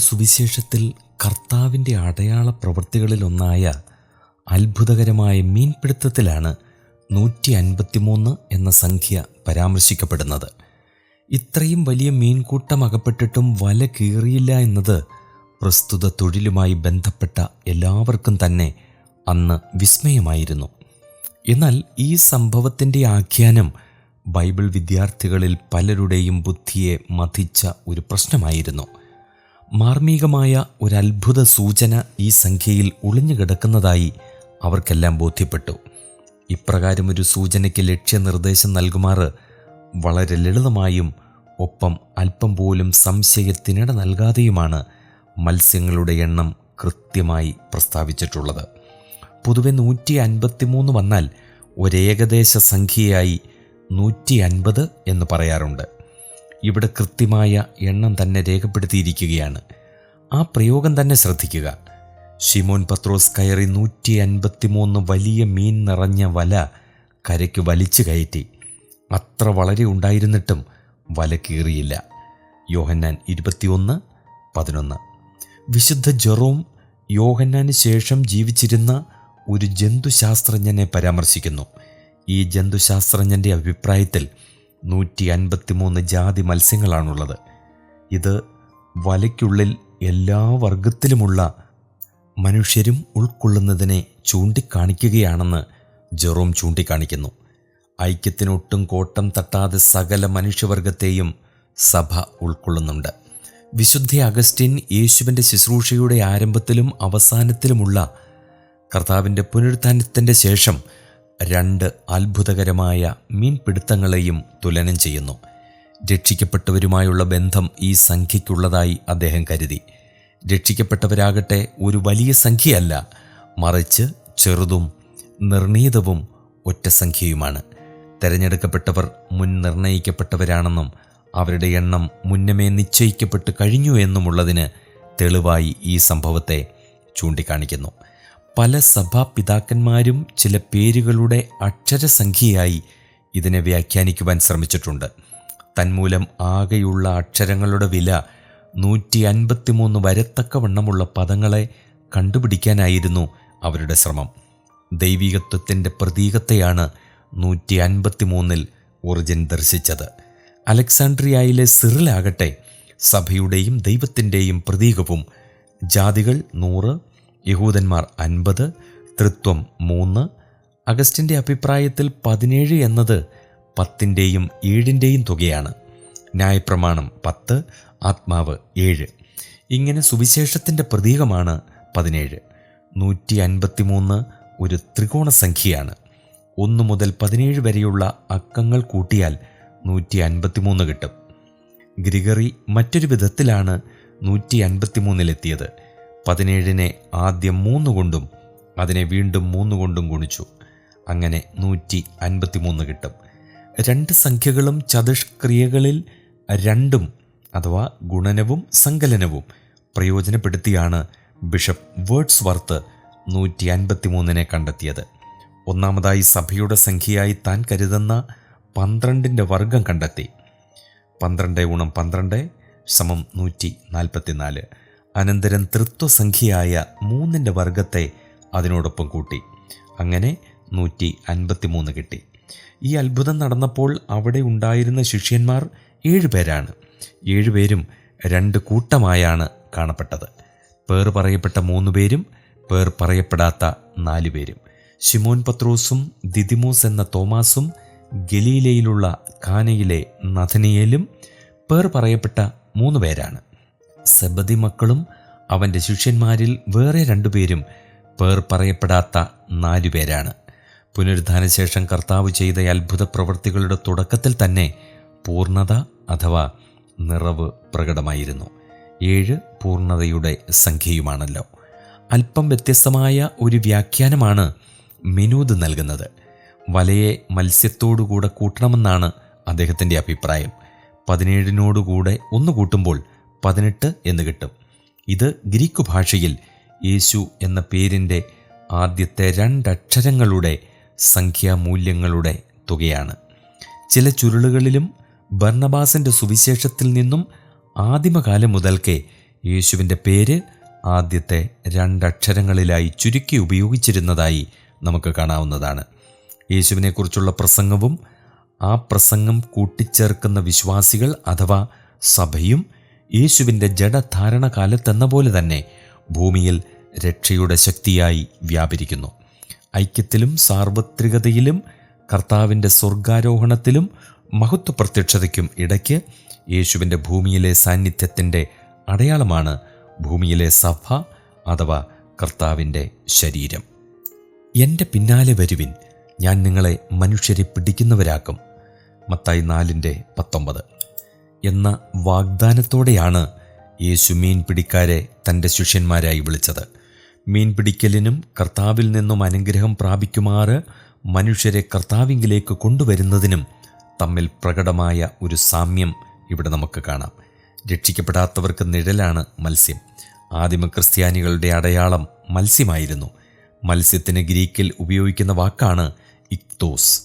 യോഹന്നാന്റെ സുവിശേഷത്തിൽ കർത്താവിന്റെ അടയാള പ്രവൃത്തികളിലൊന്നായ അത്ഭുതകരമായ മീൻപിടുത്തത്തിലാണ് നൂറ്റി അൻപത്തിമൂന്ന് എന്ന സംഖ്യ പരാമർശിക്കപ്പെടുന്നത്. ഇത്രയും വലിയ മീൻകൂട്ടം അകപ്പെട്ടിട്ടും വല കീറിയില്ല എന്നത് പ്രസ്തുത തൊഴിലുമായി ബന്ധപ്പെട്ട എല്ലാവർക്കും തന്നെ അന്ന് വിസ്മയമായിരുന്നു. എന്നാൽ ഈ സംഭവത്തിന്റെ ആഖ്യാനം ബൈബിൾ വിദ്യാർത്ഥികളിൽ പലരുടെയും ബുദ്ധിയെ മതിച്ച ഒരു പ്രശ്നമായിരുന്നു. മാർമികമായ ഒരു അത്ഭുത സൂചന ഈ സംഖ്യയിൽ ഒളിഞ്ഞു കിടക്കുന്നതായി അവർക്കെല്ലാം ബോധ്യപ്പെട്ടു. ഇപ്രകാരം ഒരു സൂചനയ്ക്ക് ലക്ഷ്യനിർദ്ദേശം നൽകുമാറ് വളരെ ലളിതമായും ഒപ്പം അല്പം പോലും സംശയത്തിനിട നൽകാതെയുമാണ് മത്സ്യങ്ങളുടെ എണ്ണം കൃത്യമായി പ്രസ്താവിച്ചിട്ടുള്ളത്. പൊതുവെ നൂറ്റി അൻപത്തിമൂന്ന് വന്നാൽ ഒരേകദേശ സംഖ്യയായി നൂറ്റി അൻപത് എന്ന് പറയാറുണ്ട്. ഇവിടെ കൃത്യമായ എണ്ണം തന്നെ രേഖപ്പെടുത്തിയിരിക്കുകയാണ്. ആ പ്രയോഗം തന്നെ ശ്രദ്ധിക്കുക. ഷിമോൻ പത്രോസ് കയറി നൂറ്റി അൻപത്തിമൂന്ന് വലിയ മീൻ നിറഞ്ഞ വല കരയ്ക്ക് വലിച്ചു കയറ്റി. അത്ര വളരെ ഉണ്ടായിരുന്നിട്ടും വല കീറിയില്ല. യോഹന്നാൻ ഇരുപത്തിയൊന്ന് പതിനൊന്ന്. വിശുദ്ധ ജെറോം യോഹന്നാന് ശേഷം ജീവിച്ചിരുന്ന ഒരു ജന്തുശാസ്ത്രജ്ഞനെ പരാമർശിക്കുന്നു. ഈ ജന്തുശാസ്ത്രജ്ഞന്റെ അഭിപ്രായത്തിൽ നൂറ്റി അൻപത്തിമൂന്ന് ജാതി മത്സ്യങ്ങളാണുള്ളത്. ഇത് വലയ്ക്കുള്ളിൽ എല്ലാ വർഗത്തിലുമുള്ള മനുഷ്യരും ഉൾക്കൊള്ളുന്നതിനെ ചൂണ്ടിക്കാണിക്കുകയാണെന്ന് ജെറോം ചൂണ്ടിക്കാണിക്കുന്നു. ഐക്യത്തിനൊട്ടും കോട്ടം തട്ടാതെ സകല മനുഷ്യവർഗത്തെയും സഭ ഉൾക്കൊള്ളുന്നുണ്ട്. വിശുദ്ധ അഗസ്റ്റിൻ യേശുവിന്റെ ശുശ്രൂഷയുടെ ആരംഭത്തിലും അവസാനത്തിലുമുള്ള കർത്താവിന്റെ പുനരുത്ഥാനത്തിന്റെ ശേഷം രണ്ട് അത്ഭുതകരമായ മീൻപിടുത്തങ്ങളെയും തുലനം ചെയ്യുന്നു. രക്ഷിക്കപ്പെട്ടവരുമായുള്ള ബന്ധം ഈ സംഖ്യയ്ക്കുള്ളതായി അദ്ദേഹം കരുതി. രക്ഷിക്കപ്പെട്ടവരാകട്ടെ ഒരു വലിയ സംഖ്യയല്ല മറിച്ച് ചെറുതും നിർണീതവും ഒറ്റ സംഖ്യയുമാണ്. തിരഞ്ഞെടുക്കപ്പെട്ടവർ മുൻ നിർണയിക്കപ്പെട്ടവരാണെന്നും അവരുടെ എണ്ണം മുന്നമേ നിശ്ചയിക്കപ്പെട്ട് കഴിഞ്ഞു എന്നുമുള്ളതിന് തെളിവായി ഈ സംഭവത്തെ ചൂണ്ടിക്കാണിക്കുന്നു. പല സഭാപിതാക്കന്മാരും ചില പേരുകളുടെ അക്ഷരസംഖ്യയായി ഇതിനെ വ്യാഖ്യാനിക്കുവാൻ ശ്രമിച്ചിട്ടുണ്ട്. തന്മൂലം ആകെയുള്ള അക്ഷരങ്ങളുടെ വില നൂറ്റി അൻപത്തിമൂന്ന് വരത്തക്കവണ്ണമുള്ള പദങ്ങളെ കണ്ടുപിടിക്കാനായിരുന്നു അവരുടെ ശ്രമം. ദൈവികത്വത്തിന്റെ പ്രതീകത്തെയാണ് നൂറ്റി അൻപത്തിമൂന്നിൽ ഒറിജിൻ ദർശിച്ചത്. അലക്സാണ്ട്രിയയിലെ സിറിലാകട്ടെ സഭയുടെയും ദൈവത്തിന്റെയും പ്രതീകവും. ജാതികൾ നൂറ് യഹൂദന്മാർ അൻപത് തൃത്വം മൂന്ന് അഗസ്റ്റിന്റെ അഭിപ്രായത്തിൽ പതിനേഴ് എന്നത് പത്തിന്റെയും ഏഴിന്റെയും തുകയാണ്. ന്യായപ്രമാണം പത്ത് ആത്മാവ് ഏഴ്. ഇങ്ങനെ സുവിശേഷത്തിന്റെ പ്രതീകമാണ് പതിനേഴ്. നൂറ്റി അൻപത്തി മൂന്ന് ഒരു ത്രികോണ സംഖ്യയാണ് ഒന്ന് മുതൽ പതിനേഴ് വരെയുള്ള അക്കങ്ങൾ കൂട്ടിയാൽ നൂറ്റി അൻപത്തിമൂന്ന് കിട്ടും. ഗ്രിഗറി മറ്റൊരു വിധത്തിലാണ് നൂറ്റി അൻപത്തിമൂന്നിലെത്തിയത് പതിനേഴിനെ ആദ്യം മൂന്ന് കൊണ്ടും അതിനെ വീണ്ടും മൂന്ന് കൊണ്ടും ഗുണിച്ചു. അങ്ങനെ നൂറ്റി അൻപത്തിമൂന്ന് കിട്ടും. രണ്ട് സംഖ്യകളും ചതുഷ്ക്രിയകളിൽ രണ്ടും അഥവാ ഗുണനവും സങ്കലനവും പ്രയോജനപ്പെടുത്തിയാണ് ബിഷപ്പ് വേർഡ്സ് വർത്ത് നൂറ്റി അൻപത്തിമൂന്നിനെ കണ്ടെത്തിയത്. ഒന്നാമതായി സഭയുടെ സംഖ്യയായി താൻ കരുതുന്ന പന്ത്രണ്ടിന്റെ വർഗം കണ്ടെത്തി. പന്ത്രണ്ട് ഗുണം പന്ത്രണ്ട് സമം നൂറ്റി നാൽപ്പത്തിനാല് അനന്തരം തൃത്വസംഖ്യയായ മൂന്നിന്റെ വർഗത്തെ അതിനോടൊപ്പം കൂട്ടി. അങ്ങനെ നൂറ്റി അൻപത്തിമൂന്ന് കിട്ടി. ഈ അത്ഭുതം നടന്നപ്പോൾ അവിടെ ഉണ്ടായിരുന്ന ശിഷ്യന്മാർ ഏഴുപേരാണ് ഏഴുപേരും രണ്ട് കൂട്ടമായാണ് കാണപ്പെട്ടത്. പേർ പറയപ്പെട്ട മൂന്ന് പേരും പേർ പറയപ്പെടാത്ത നാല് പേരും. ശിമോൻ പത്രോസും ദിദിമോസ് എന്ന തോമാസും ഗലീലയിലുള്ള കാനയിലെ നഥനിയേലും പേർ പറയപ്പെട്ട മൂന്ന് പേരാണ്. സെബതി മക്കളും അവന്റെ ശിഷ്യന്മാരിൽ വേറെ രണ്ടുപേരും പേർ പറയപ്പെടാത്ത നാലുപേരാണ്. പുനരുദ്ധാനശേഷം കർത്താവ് ചെയ്ത അത്ഭുത പ്രവൃത്തികളുടെ തുടക്കത്തിൽ തന്നെ പൂർണത അഥവാ നിറവ് പ്രകടമായിരുന്നു. ഏഴ് പൂർണതയുടെ സംഖ്യയുമാണല്ലോ. അല്പം വ്യത്യസ്തമായ ഒരു വ്യാഖ്യാനമാണ് മിനൂദ് നൽകുന്നത്. വലയെ മത്സ്യത്തോടുകൂടെ കൂട്ടണമെന്നാണ് അദ്ദേഹത്തിന്റെ അഭിപ്രായം. പതിനേഴിനോടുകൂടെ ഒന്ന് കൂട്ടുമ്പോൾ പതിനെട്ട് എന്ന് കിട്ടും. ഇത് ഗ്രീക്ക് ഭാഷയിൽ യേശു എന്ന പേരിന്റെ ആദ്യത്തെ രണ്ടക്ഷരങ്ങളുടെ സംഖ്യാമൂല്യങ്ങളുടെ തുകയാണ്. ചില ചുരുളുകളിലും ഭർണബാസിന്റെ സുവിശേഷത്തിൽ നിന്നും ആദിമകാലം മുതൽക്കേ യേശുവിന്റെ പേര് ആദ്യത്തെ രണ്ടക്ഷരങ്ങളിലായി ചുരുക്കി ഉപയോഗിച്ചിരുന്നതായി നമുക്ക് കാണാവുന്നതാണ്. യേശുവിനെക്കുറിച്ചുള്ള പ്രസംഗവും ആ പ്രസംഗം കൂട്ടിച്ചേർക്കുന്ന വിശ്വാസികൾ അഥവാ സഭയും യേശുവിന്റെ ജഡധാരണ കാലത്തെന്ന പോലെ തന്നെ ഭൂമിയിൽ രക്ഷയുടെ ശക്തിയായി വ്യാപരിക്കുന്നു. ഐക്യത്തിലും സാർവത്രികതയിലും കർത്താവിന്റെ സ്വർഗാരോഹണത്തിലും മഹത്വ പ്രത്യക്ഷതയ്ക്കും ഇടയ്ക്ക് യേശുവിന്റെ ഭൂമിയിലെ സാന്നിധ്യത്തിന്റെ അടയാളമാണ് ഭൂമിയിലെ സഭ അഥവാ കർത്താവിന്റെ ശരീരം. എന്റെ പിന്നാലെ വരുവിൻ ഞാൻ നിങ്ങളെ മനുഷ്യരെ പിടിക്കുന്നവരാക്കും. മത്തായി നാലിന്റെ പത്തൊമ്പത്. എന്ന വാഗ്ദാനത്തോടെയാണ് യേശു മീൻ പിടിക്കാരെ തന്റെ ശിഷ്യന്മാരായി വിളിച്ചത്. മീൻ പിടിക്കലിനും കർത്താവിൽ നിന്നും അനുഗ്രഹം പ്രാപിക്കുമാറ് മനുഷ്യരെ കർത്താവിങ്കിലേക്ക് കൊണ്ടുവരുന്നതിനും തമ്മിൽ പ്രകടമായ ഒരു സാമ്യം ഇവിടെ നമുക്ക് കാണാം. രക്ഷിക്കപ്പെടാത്തവർക്ക് നിഴലാണ് മത്സ്യം. ആദിമ ക്രിസ്ത്യാനികളുടെ അടയാളം മത്സ്യമായിരുന്നു. മത്സ്യത്തിന് ഗ്രീക്കിൽ ഉപയോഗിക്കുന്ന വാക്കാണ് ഇക്തോസ്.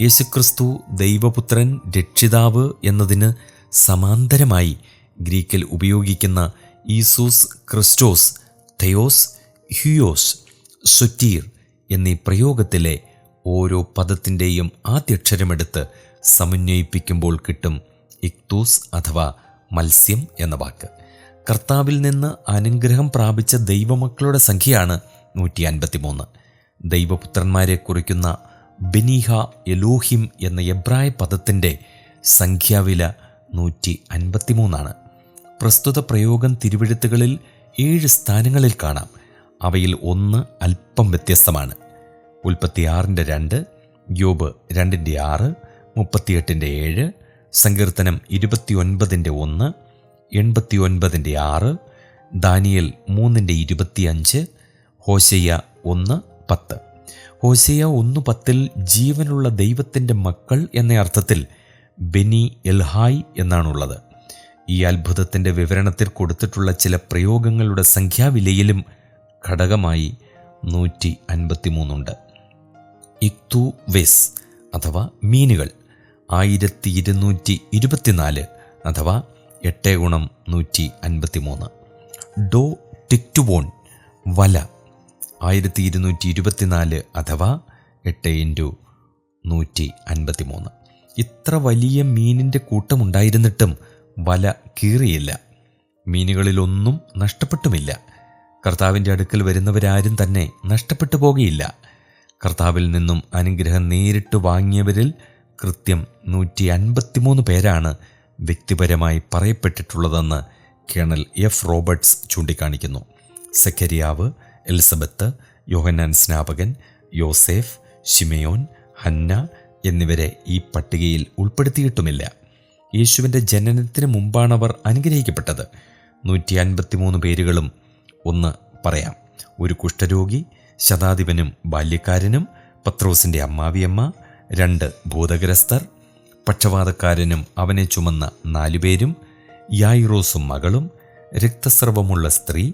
യേശുക്രിസ്തു ദൈവപുത്രൻ രക്ഷിതാവ് എന്നതിന് സമാന്തരമായി ഗ്രീക്കിൽ ഉപയോഗിക്കുന്ന ഈസൂസ് ക്രിസ്റ്റോസ് തെയോസ് ഹ്യൂയോസ് സുറ്റീർ എന്നീ പ്രയോഗത്തിലെ ഓരോ പദത്തിന്റെയും ആദ്യക്ഷരമെടുത്ത് സമന്വയിപ്പിക്കുമ്പോൾ കിട്ടും ഇക്തൂസ് അഥവാ മത്സ്യം എന്ന വാക്ക്. കർത്താവിൽ നിന്ന് അനുഗ്രഹം പ്രാപിച്ച ദൈവമക്കളുടെ സംഖ്യയാണ് നൂറ്റി അൻപത്തിമൂന്ന് ദൈവപുത്രന്മാരെ കുറിക്കുന്ന ബെനീഹ എലോഹിം എന്ന എബ്രായ പദത്തിന്റെ സംഖ്യാവില നൂറ്റി അൻപത്തിമൂന്നാണ് പ്രസ്തുത പ്രയോഗം തിരുവഴുത്തുകളിൽ ഏഴ് സ്ഥാനങ്ങളിൽ കാണാം. അവയിൽ ഒന്ന് അല്പം വ്യത്യസ്തമാണ്. ഉൽപ്പത്തിയാറിന്റെ രണ്ട് യോബ് രണ്ടിന്റെ ആറ് മുപ്പത്തിയെട്ടിന്റെ ഏഴ് സങ്കീർത്തനം ഇരുപത്തിയൊൻപതിന്റെ ഒന്ന് എൺപത്തിയൊൻപതിന്റെ ആറ് ദാനിയൽ മൂന്നിന്റെ ഇരുപത്തിയഞ്ച് ഹോശയ്യ ഒന്ന് പത്ത്. ഹോശയ്യ ഒന്ന് പത്തിൽ ജീവനുള്ള ദൈവത്തിന്റെ മക്കൾ എന്ന അർത്ഥത്തിൽ ബെനി എൽഹായ് എന്നാണുള്ളത്. ഈ അത്ഭുതത്തിന്റെ വിവരണത്തിൽ കൊടുത്തിട്ടുള്ള ചില പ്രയോഗങ്ങളുടെ സംഖ്യാവിലയിലും ഘടകമായി നൂറ്റി അൻപത്തിമൂന്നുണ്ട് ഇക്തു വെസ് അഥവാ മീനുകൾ ആയിരത്തി ഇരുന്നൂറ്റി ഇരുപത്തിനാല് അഥവാ എട്ട് ഗുണം നൂറ്റി അൻപത്തിമൂന്ന് ഡോ ടിക്റ്റുവോൺ വല ആയിരത്തി ഇരുന്നൂറ്റി ഇരുപത്തിനാല് അഥവാ എട്ട് ഇന്റു നൂറ്റി അൻപത്തിമൂന്ന് ഇത്ര വലിയ മീനിന്റെ കൂട്ടമുണ്ടായിരുന്നിട്ടും വല കീറിയില്ല. മീനുകളിലൊന്നും നഷ്ടപ്പെട്ടുമില്ല. കർത്താവിന്റെ അടുക്കൽ വരുന്നവരാരും തന്നെ നഷ്ടപ്പെട്ടു പോകുകയില്ല കർത്താവിൽ നിന്നും അനുഗ്രഹം നേരിട്ട് വാങ്ങിയവരിൽ കൃത്യം നൂറ്റി അൻപത്തിമൂന്ന് പേരാണ് വ്യക്തിപരമായി പറയപ്പെട്ടിട്ടുള്ളതെന്ന് കേണൽ എഫ്. റോബർട്ട്സ് ചൂണ്ടിക്കാണിക്കുന്നു. സെക്കരിയാവ് എലിസബത്ത് യോഹന്നാൻ സ്നാപകൻ യോസേഫ് ഷിമയോൻ ഹന്ന എന്നിവരെ ഈ പട്ടികയിൽ ഉൾപ്പെടുത്തിയിട്ടുമില്ല. യേശുവിന്റെ ജനനത്തിന് മുമ്പാണവർ അനുഗ്രഹിക്കപ്പെട്ടത്. നൂറ്റി അൻപത്തിമൂന്ന് പേരുകളും ഒന്ന് പറയാം. ഒരു കുഷ്ഠരോഗി ശതാധിപനും ബാല്യക്കാരനും പത്രോസിന്റെ അമ്മാവിയമ്മ രണ്ട് ഭൂതഗ്രസ്തർ പക്ഷപാതക്കാരനും അവനെ ചുമന്ന നാലുപേരും യായിറോസും മകളും രക്തസ്രവമുള്ള സ്ത്രീ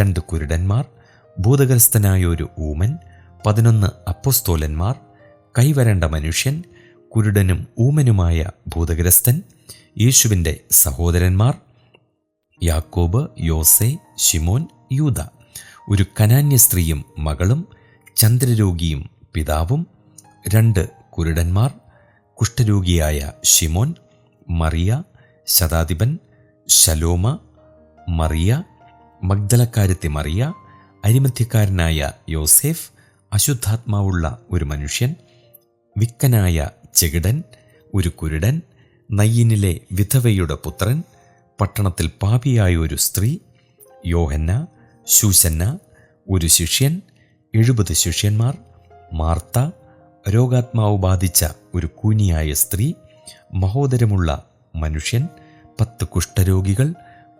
രണ്ട് കുരുടന്മാർ ഭൂതഗ്രസ്തനായ ഒരു ഊമൻ പതിനൊന്ന് അപ്പോസ്തോലന്മാർ കൈവരേണ്ട മനുഷ്യൻ കുരുടനും ഊമനുമായ ഭൂതഗ്രസ്തൻ യേശുവിന്റെ സഹോദരന്മാർ യാക്കോബ് യോസെ ഷിമോൻ യൂത ഒരു കനാന്യ സ്ത്രീയും മകളും ചന്ദ്രരോഗിയും പിതാവും രണ്ട് കുരുടന്മാർ കുഷ്ഠരോഗിയായ ഷിമോൻ മറിയ ശതാധിപൻ ശലോമ മറിയ മഗ്ദലക്കാരത്തി മറിയ അരിമധ്യക്കാരനായ യോസേഫ് അശുദ്ധാത്മാവുള്ള ഒരു മനുഷ്യൻ വിക്കനായ ചെകിടൻ ഒരു കുരുടൻ നയ്യനിലെ വിധവയുടെ പുത്രൻ പട്ടണത്തിൽ പാപിയായ ഒരു സ്ത്രീ യോഹന്ന ശൂശന്ന ഒരു ശിഷ്യൻ എഴുപത് ശിഷ്യന്മാർ മാർത്ത രോഗാത്മാവ് ബാധിച്ച ഒരു കൂനിയായ സ്ത്രീ മഹോദരമുള്ള മനുഷ്യൻ പത്ത് കുഷ്ഠരോഗികൾ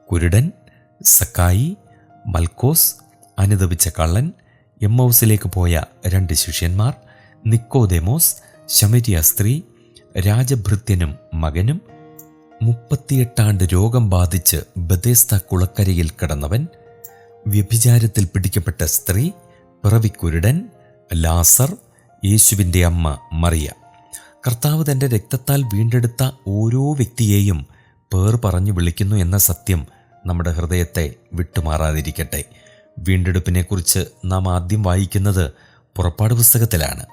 കുരുടൻ സക്കായി മൽക്കോസ് അനുദപിച്ച കള്ളൻ എം ഹൗസിലേക്ക് പോയ രണ്ട് ശിഷ്യന്മാർ നിക്കോദെമോസ് ശമരിയ സ്ത്രീ രാജഭൃത്യനും മകനും മുപ്പത്തിയെട്ടാണ്ട് രോഗം ബാധിച്ച് ബദേസ്ത കുളക്കരയിൽ കിടന്നവൻ വ്യഭിചാരത്തിൽ പിടിക്കപ്പെട്ട സ്ത്രീ പിറവിക്കുരുടൻ ലാസർ യേശുവിന്റെ അമ്മ മറിയ. കർത്താവ് തന്റെ രക്തത്താൽ വീണ്ടെടുത്ത ഓരോ വ്യക്തിയെയും പേർ പറഞ്ഞു വിളിക്കുന്നു എന്ന സത്യം നമ്മുടെ ഹൃദയത്തെ വിട്ടുമാറാതിരിക്കട്ടെ. വീണ്ടെടുപ്പിനെക്കുറിച്ച് നാം ആദ്യം വായിക്കുന്നത് പുറപ്പാട് പുസ്തകത്തിലാണ്.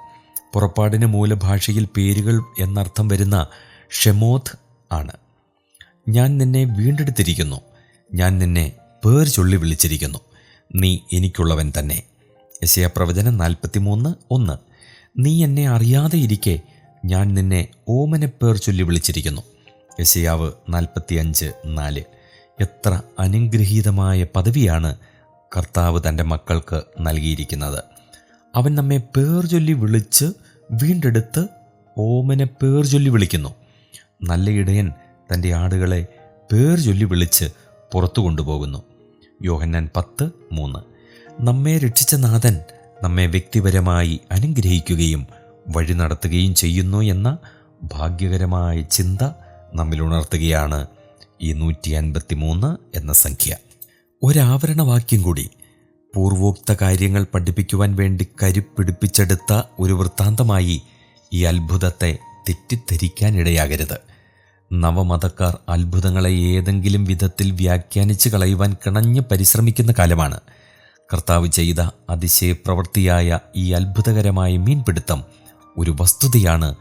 പുറപ്പാടിന് മൂലഭാഷയിൽ പേരുകൾ എന്നർത്ഥം വരുന്ന ഷെമോത്ത് ആണ്. ഞാൻ നിന്നെ വീണ്ടെടുത്തിരിക്കുന്നു. ഞാൻ നിന്നെ പേർ ചൊല്ലി വിളിച്ചിരിക്കുന്നു. നീ എനിക്കുള്ളവൻ തന്നെ. യശയ പ്രവചനം നാൽപ്പത്തിമൂന്ന് ഒന്ന്. നീ എന്നെ അറിയാതെ ഇരിക്കെ ഞാൻ നിന്നെ ഓമനപ്പേർ ചൊല്ലി വിളിച്ചിരിക്കുന്നു. യശയാവ് നാൽപ്പത്തിയഞ്ച് നാല്. എത്ര അനുഗ്രഹീതമായ പദവിയാണ് കർത്താവ് തന്റെ മക്കൾക്ക് നൽകിയിരിക്കുന്നത്. അവൻ നമ്മെ പേർ ചൊല്ലി വിളിച്ച് വീണ്ടെടുത്ത് ഓമനെ പേർ ചൊല്ലി വിളിക്കുന്നു. നല്ല ഇടയൻ തന്റെ ആടുകളെ പേർ ചൊല്ലി വിളിച്ച് പുറത്തു കൊണ്ടുപോകുന്നു. യോഹന്നാൻ പത്ത് മൂന്ന്. നമ്മെ രക്ഷിച്ച നാഥൻ നമ്മെ വ്യക്തിപരമായി അനുഗ്രഹിക്കുകയും വഴി നടത്തുകയും ചെയ്യുന്നു എന്ന ഭാഗ്യകരമായ ചിന്ത നമ്മിൽ ഉണർത്തുകയാണ് ഈ നൂറ്റി അൻപത്തി മൂന്ന് എന്ന സംഖ്യ. ഒരാവരണവാക്യം കൂടി പൂർവോക്ത കാര്യങ്ങൾ പഠിപ്പിക്കുവാൻ വേണ്ടി കരുപ്പിടിപ്പിച്ചെടുത്ത ഒരു വൃത്താന്തമായി ഈ അത്ഭുതത്തെ തെറ്റിദ്ധരിക്കാനിടയാകരുത്. നവമതക്കാർ അത്ഭുതങ്ങളെ ഏതെങ്കിലും വിധത്തിൽ വ്യാഖ്യാനിച്ച് കളയുവാൻ കിണഞ്ഞ് പരിശ്രമിക്കുന്ന കാലമാണ്. കർത്താവ് ചെയ്ത അതിശയപ്രവൃത്തിയായ ഈ അത്ഭുതകരമായ മീൻപിടുത്തം ഒരു വസ്തുതയാണ്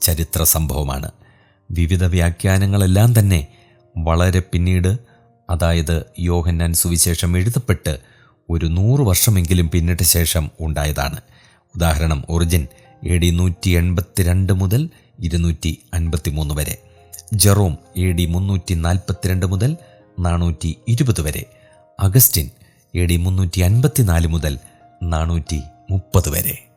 ചരിത്ര സംഭവമാണ്. വിവിധ വ്യാഖ്യാനങ്ങളെല്ലാം തന്നെ വളരെ പിന്നീട് അതായത് യോഹന്നാൻ സുവിശേഷം എഴുതപ്പെട്ട് ഒരു നൂറ് വർഷമെങ്കിലും പിന്നിട്ട ശേഷം ഉണ്ടായതാണ്. ഉദാഹരണം ഒറിജിൻ എ ഡി നൂറ്റി എൺപത്തിരണ്ട് മുതൽ ഇരുന്നൂറ്റി അൻപത്തി മൂന്ന് വരെ. ജെറോം എ ഡി മുന്നൂറ്റി നാൽപ്പത്തിരണ്ട് മുതൽ നാനൂറ്റി ഇരുപത് വരെ. അഗസ്റ്റിൻ എ ഡി മുന്നൂറ്റി അൻപത്തിനാല് മുതൽ നാനൂറ്റി മുപ്പത് വരെ.